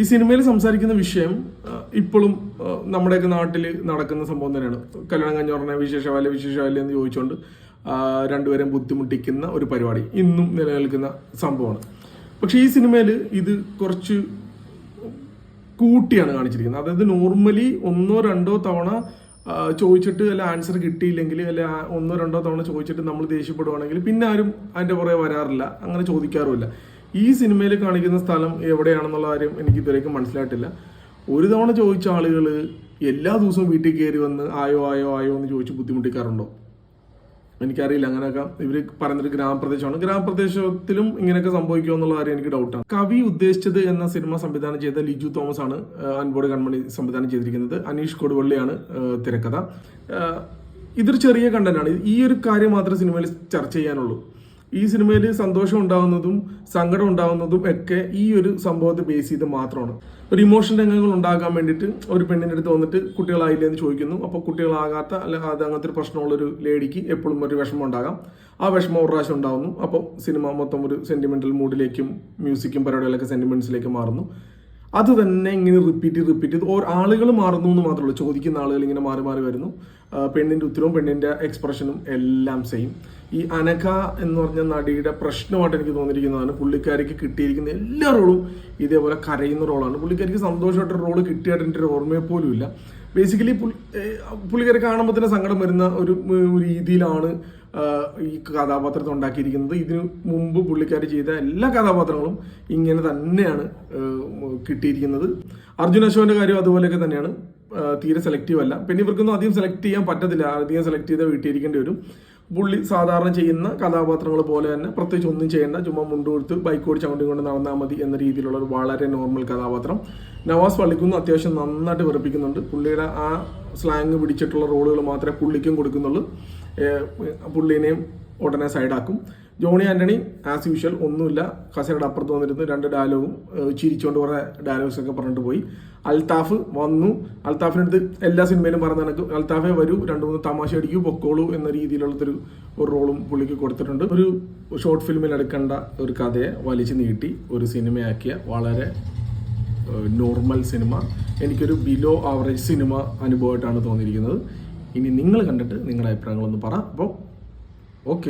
ഈ സിനിമയിൽ സംസാരിക്കുന്ന വിഷയം ഇപ്പോഴും നമ്മുടെയൊക്കെ നാട്ടിൽ നടക്കുന്ന സംഭവം തന്നെയാണ്. കല്യാണം കഴിഞ്ഞ പറഞ്ഞാൽ വിശേഷമല്ല വിശേഷമല്ല എന്ന് ചോദിച്ചുകൊണ്ട് രണ്ടുപേരെയും ബുദ്ധിമുട്ടിക്കുന്ന ഒരു പരിപാടി. ഇന്നും നിലനിൽക്കുന്ന സംഭവമാണ്. പക്ഷേ ഈ സിനിമയിൽ ഇത് കുറച്ച് കൂട്ടിയാണ് കാണിച്ചിരിക്കുന്നത്. അതായത് നോർമലി ഒന്നോ രണ്ടോ തവണ ചോദിച്ചിട്ട് അല്ല ആൻസർ കിട്ടിയില്ലെങ്കിൽ അല്ല ഒന്നോ രണ്ടോ തവണ ചോദിച്ചിട്ട് നമ്മൾ ദേഷ്യപ്പെടുവാണെങ്കിൽ പിന്നെ ആരും അതിന്റെ പുറകെ വരാറില്ല. അങ്ങനെ ചോദിക്കാറുമില്ല. ഈ സിനിമയിൽ കാണിക്കുന്ന സ്ഥലം എവിടെയാണെന്നുള്ള കാര്യം എനിക്ക് ഇതുവരേക്കും മനസ്സിലായിട്ടില്ല. ഒരു തവണ ചോദിച്ച ആളുകൾ എല്ലാ ദിവസവും വീട്ടിൽ കയറി വന്ന് ആയോ ആയോ ആയോ എന്ന് ചോദിച്ച് ബുദ്ധിമുട്ടിക്കാറുണ്ടോ? എനിക്കറിയില്ല അങ്ങനെയൊക്കെ. ഇവർ പറയുന്നൊരു ഗ്രാമപ്രദേശമാണ്. ഗ്രാമപ്രദേശത്തിലും ഇങ്ങനെയൊക്കെ സംഭവിക്കുമോ എന്നുള്ള കാര്യം എനിക്ക് ഡൗട്ടാണ് കവി ഉദ്ദേശിച്ചത് എന്ന സിനിമ സംവിധാനം ചെയ്ത ലിജു തോമസ് ആണ് അൻപോട് കൺമണി സംവിധാനം ചെയ്തിരിക്കുന്നത്. അനീഷ് കൊടുവള്ളിയാണ് തിരക്കഥ. ഇതൊരു ചെറിയ കണ്ടന്റാണ് ഈ ഒരു കാര്യം മാത്രമേ സിനിമയിൽ ചർച്ച ചെയ്യാനുള്ളൂ. ഈ സിനിമയിൽ സന്തോഷം ഉണ്ടാകുന്നതും സങ്കടം ഉണ്ടാകുന്നതും ഒക്കെ ഈ ഒരു സംഭവത്തെ ബേസ് ചെയ്ത് മാത്രമാണ്. ഒരു ഇമോഷൻ രംഗങ്ങൾ ഉണ്ടാകാൻ വേണ്ടിയിട്ട് ഒരു പെണ്ണിന്റെ അടുത്ത് വന്നിട്ട് കുട്ടികളായില്ലേ എന്ന് ചോദിക്കുന്നു. അപ്പോൾ കുട്ടികളാകാത്ത അല്ല അത് അങ്ങനത്തെ ഒരു പ്രശ്നമുള്ളൊരു ലേഡിക്ക് എപ്പോഴും ഒരു വിഷമം ഉണ്ടാകാം. ആ വിഷമം ഒരു പ്രാവശ്യം ഉണ്ടാകുന്നു അപ്പോൾ സിനിമ മൊത്തം ഒരു സെന്റിമെന്റൽ മൂഡിലേക്കും മ്യൂസിക്കും പരിപാടികളൊക്കെ സെന്റിമെന്റ്സിലേക്ക് മാറുന്നു. അത് തന്നെ ഇങ്ങനെ റിപ്പീറ്റ് ചെയ്ത് റിപ്പീറ്റ് ചെയ്ത്. ഓരോ ആളുകൾ മാറുന്നു എന്ന് മാത്രമേ ഉള്ളൂ. ചോദിക്കുന്ന ആളുകൾ ഇങ്ങനെ മാറി മാറി വരുന്നു. പെണ്ണിന്റെ ഉത്തരവും പെണ്ണിന്റെ എക്സ്പ്രഷനും എല്ലാം സെയിം ഈ അനക എന്ന് പറഞ്ഞ നടിയുടെ പ്രശ്നമായിട്ട് എനിക്ക് തോന്നിയിരിക്കുന്നതാണ്. പുള്ളിക്കാരിക്ക് കിട്ടിയിരിക്കുന്ന എല്ലാ റോളും ഇതേപോലെ കരയുന്ന റോളാണ്. പുള്ളിക്കാരിക്ക് സന്തോഷമായിട്ട് റോൾ കിട്ടിയായിട്ട് എന്റെ ഒരു ഓർമ്മയെ പോലും ഇല്ല. ബേസിക്കലി പുള്ളിക്കാരി കാണുമ്പോൾ തന്നെ സങ്കടം വരുന്ന ഒരു രീതിയിലാണ് ഈ കഥാപാത്രത്തെ ഉണ്ടാക്കിയിരിക്കുന്നത്. ഇതിനു മുമ്പ് പുള്ളിക്കാർ ചെയ്ത എല്ലാ കഥാപാത്രങ്ങളും ഇങ്ങനെ തന്നെയാണ് കിട്ടിയിരിക്കുന്നത്. അർജുൻ അശോകന്റെ കാര്യം അതുപോലെയൊക്കെ തന്നെയാണ് തീരെ സെലക്റ്റീവ് അല്ല. പിന്നെ ഇവർക്കൊന്നും അധികം സെലക്ട് ചെയ്യാൻ പറ്റത്തില്ല. അധികം സെലക്ട് ചെയ്താൽ വീട്ടിലിരിക്കേണ്ടി വരും. പുള്ളി സാധാരണ ചെയ്യുന്ന കഥാപാത്രങ്ങൾ പോലെ തന്നെ പ്രത്യേകിച്ച് ഒന്നും ചെയ്യേണ്ട ചുമ്മാ മുണ്ട് കൊടുത്ത് ബൈക്ക് ഓടിച്ച് അങ്ങോട്ടും കൊണ്ട് നടന്നാൽ മതി എന്ന രീതിയിലുള്ള ഒരു വളരെ നോർമൽ കഥാപാത്രം. നവാസ് പള്ളിക്കുന്ന് അത്യാവശ്യം നന്നായിട്ട് വെറുപ്പിക്കുന്നുണ്ട്. പുള്ളിയുടെ ആ സ്ലാങ് പിടിച്ചിട്ടുള്ള റോളുകൾ മാത്രമേ പുള്ളിക്കും കൊടുക്കുന്നുള്ളൂ. പുള്ളിനെയും പുള്ളീനെയും ഉടനെ സൈഡാക്കും ജോണി ആന്റണി ആസ് യൂഷ്വൽ ഒന്നുമില്ല. കസേരയുടെ അപ്പുറത്ത് വന്നിരുന്നു. രണ്ട് ഡയലോഗും ചിരിച്ചുകൊണ്ട് കുറേ ഡയലോഗ്സ് ഒക്കെ പറഞ്ഞിട്ട് പോയി. അൽത്താഫ് വന്നു. അൽത്താഫിനടുത്ത് എല്ലാ സിനിമയിലും പറഞ്ഞ കണക്ക് അൽത്താഫെ വരൂ രണ്ട് മൂന്ന് തമാശ അടിക്കൂ പൊക്കോളൂ എന്ന രീതിയിലുള്ളൊരു ഒരു റോളും പുള്ളിക്ക് കൊടുത്തിട്ടുണ്ട്. ഒരു ഷോർട്ട് ഫിലിമിൽ എടുക്കേണ്ട ഒരു കഥയെ വലിച്ചു നീട്ടി ഒരു സിനിമയാക്കിയ വളരെ നോർമൽ സിനിമ എനിക്കൊരു ബിലോ ആവറേജ് സിനിമ അനുഭവമായിട്ടാണ് തോന്നിയിരിക്കുന്നത്. ഇനി നിങ്ങൾ കണ്ടിട്ട് നിങ്ങളുടെ അഭിപ്രായങ്ങളൊന്ന് പറ. അപ്പോൾ Ok.